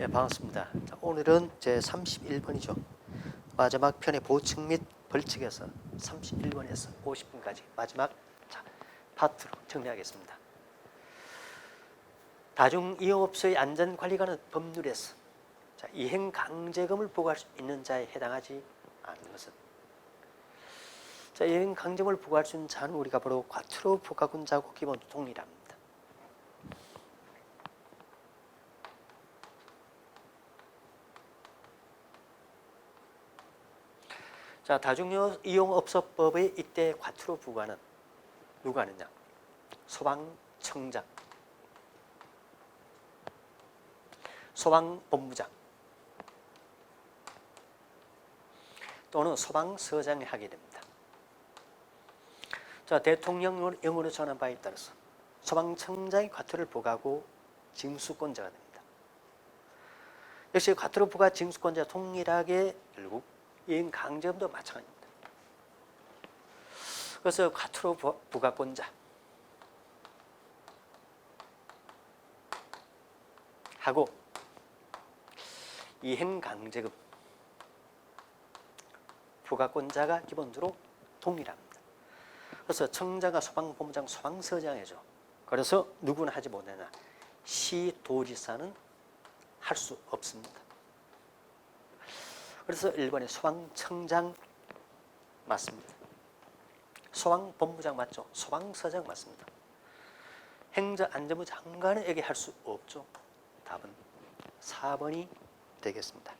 예, 반갑습니다. 자, 오늘은 제 31번이죠. 마지막 편의 보측 및 벌칙에서 31번에서 50분까지 마지막 자, 파트로 정리하겠습니다. 다중이용업소의 안전관리관은 법률에서 자, 이행 강제금을 부과할 수 있는 자에 해당하지 않는 것은 자, 이행 강제금을 부과할 수 있는 자는 우리가 바로 과투로 부가군자고 기본 동일합니다. 자, 다중이용업소법의 이때 과투로 부과는 누가 하느냐? 소방청장, 소방본부장 또는 소방서장이 하게 됩니다. 자, 대통령령으로 전한 바에 따라서 소방청장이 과투를 부과하고 징수권자가 됩니다. 역시 과투로 부과 징수권자 동일하게 결국 이행 강제금도 마찬가지입니다. 그래서 과투로 부- 부과권자 하고 이행 강제금 부가권자가 기본적으로 동일합니다. 그래서 청장과 소방본부장, 소방서장이죠. 그래서 누구나 하지 못하나 시도지사는 할 수 없습니다. 그래서 1번에 소방청장 맞습니다. 소방본부장 맞죠? 소방서장 맞습니다. 행정안전부 장관에게 할 수 없죠. 답은 4번이 되겠습니다.